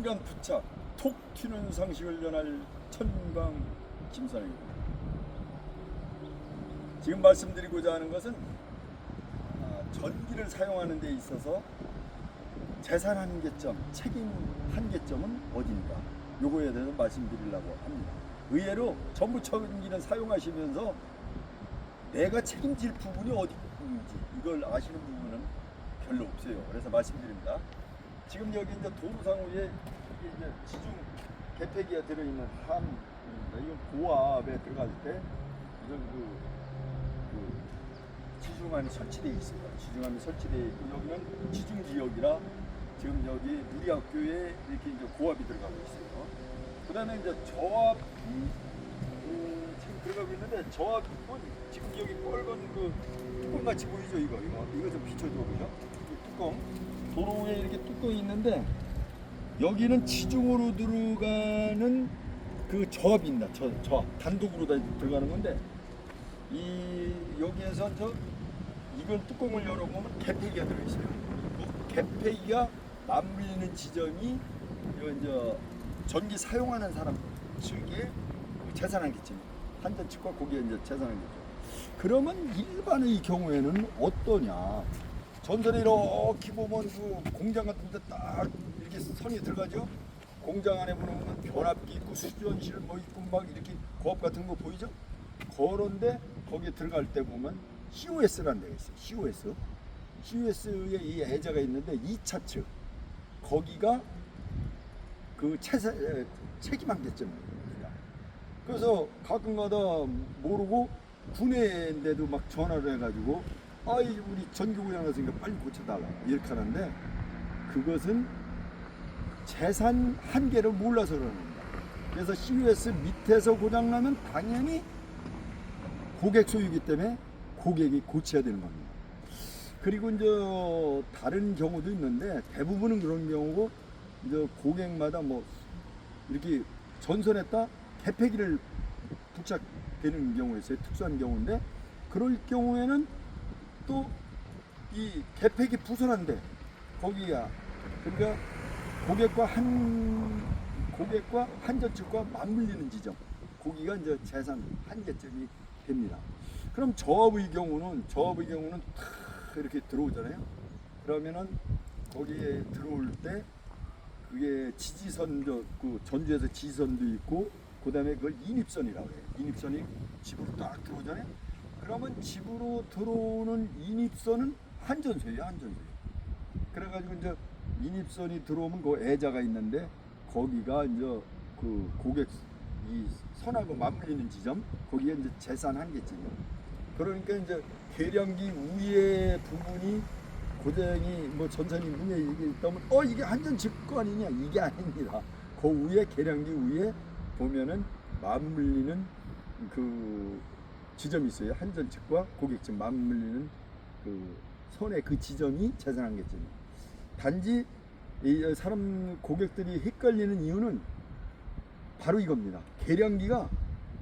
천간 부착 톡 튀는 상식을 전할 천강 김선영입니다. 지금 말씀드리고자 하는 것은 아, 전기를 사용하는 데 있어서 재산 한계점, 책임 한계점은 어딘가 요거에 대해서 말씀드리려고 합니다. 의외로 전부 전기를 사용하시면서 내가 책임질 부분이 어디 있는지 이걸 아시는 부분은 별로 없어요. 그래서 말씀드립니다. 지금 여기 이제 도로상우에 이게 이제 지중 개폐기가 들어있는 함입니다. 이건 고압에 들어갈 때 이런 그, 그 지중함이 설치되어 있습니다. 지중함이 설치되어 있고 여기는 지중 지역이라 지금 여기 우리 학교에 이렇게 이제 고압이 들어가고 있어요. 그 다음에 이제 저압이 음, 지금 들어가고 있는데 저압은 지금 여기 빨간 그 뚜껑 같이 보이죠 이거 이거 이거 좀 비춰줘 보죠. 이 뚜껑 도로에 이렇게 뚜껑이 있는데 여기는 지중으로 들어가는 그 저압입니다. 저 저압 단독으로 다 들어가는 건데 이 여기에서 저 이걸 뚜껑을 열어보면 개폐기가 들어있어요. 그 개폐기가 맞물리는 지점이 요 이제 전기 사용하는 사람 측의 그 재산한계점 한전 측과 거기에 이제 재산한계점. 그러면 일반의 경우에는 어떠냐? 전선에 이렇게 보면 그 공장 같은 데 딱 이렇게 선이 들어가죠? 공장 안에 보면 변압기 있고 수전실 뭐 있고 막 이렇게 고압 같은 거 보이죠? 그런데 거기에 들어갈 때 보면 COS라는 데가 있어요. COS. COS에 이 애자가 있는데 2차 측. 거기가 그 에, 책임 한계점입니다. 그래서 가끔가다 모르고 군에인데도 막 전화를 해가지고 아이 우리 고장 났으니까 빨리 고쳐달라 이렇게 하는데 그것은 재산 한계를 몰라서 그러는 겁니다. 그래서 CUS 밑에서 고장 나면 당연히 고객 소유이기 때문에 고객이 고쳐야 되는 겁니다. 그리고 이제 다른 경우도 있는데 대부분은 그런 경우고 이제 고객마다 뭐 이렇게 전선했다 개폐기를 부착되는 있어요. 특수한 경우인데 그럴 경우에는 또 이 개폐기 부선한데 거기야 그러니까 고객과 한 고객과 한전 측과 맞물리는 지점 거기가 이제 재산 한계점이 됩니다. 그럼 저업의 경우는 저업의 경우는 탁 이렇게 들어오잖아요. 그러면은 거기에 들어올 때 그게 지지선 저그 전주에서 지선도 있고 그다음에 그걸 인입선이라고 해요. 인입선이 집으로 딱 들어오잖아요. 그러면 집으로 들어오는 인입선은 한전소예요, 한전소. 그래가지고 이제 인입선이 들어오면 그 애자가 있는데 거기가 이제 그 고객 이 선하고 맞물리는 지점 거기에 이제 재산 한계점이에요. 그러니까 이제 계량기 위에 부분이 고장이 뭐 전선이 문에 이게 있다면 어 이게 한전 아니냐 이게 아닙니다. 그 위에 계량기 위에 보면은 맞물리는 그 지점이 있어요. 한전 측과 고객 측 맞물리는 그 선의 그 지점이 재산 한계점이에요. 단지 이 사람 고객들이 헷갈리는 이유는 바로 이겁니다. 계량기가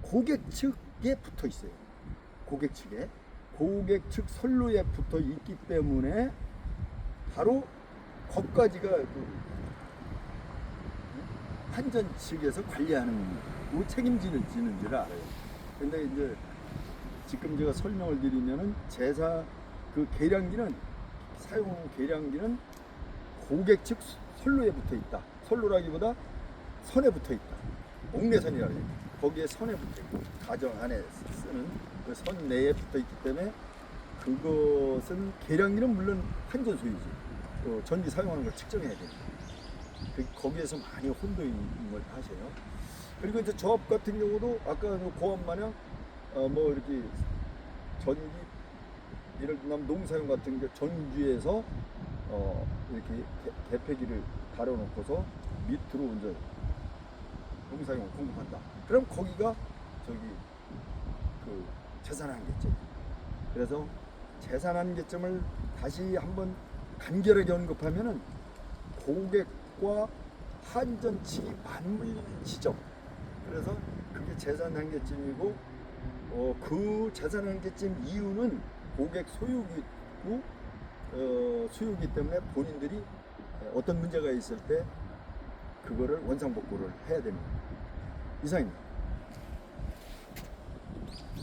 고객 측에 붙어 있어요. 고객 측에 고객 측 선로에 붙어 있기 때문에 바로 거기까지가 그 한전 측에서 관리하는 그 책임지는 지는 줄 알아요. 근데 이제 지금 제가 설명을 드리면은 제사 그 계량기는 사용 계량기는 고객 측 선로에 붙어 있다. 선로라기보다 선에 붙어 있다. 옥내선이라고 해요. 거기에 선에 붙어 있고 가정 안에 쓰는 그 선 내에 붙어 있기 때문에 그것은 계량기는 물론 한전 소유지. 또 전기 사용하는 걸 측정해야 됩니다. 그 거기에서 많이 있는 걸 하세요. 그리고 이제 저압 같은 경우도 아까 그 고압 마냥 어 뭐 이렇게 전기 예를 들면 농사용 같은 게 전주에서 어 이렇게 개, 개폐기를 달아놓고서 밑으로 이제 농사용을 공급한다. 그럼 거기가 저기 그 재산 한계점. 그래서 재산 한계점을 다시 한번 간결하게 언급하면은 고객과 한전 측이 맞물리는 지점. 그래서 그게 재산 한계점이고 어, 그 재산 한계점 이유는 고객 소유기고 어, 소유기 때문에 본인들이 어떤 문제가 있을 때 그거를 원상복구를 해야 됩니다. 이상입니다.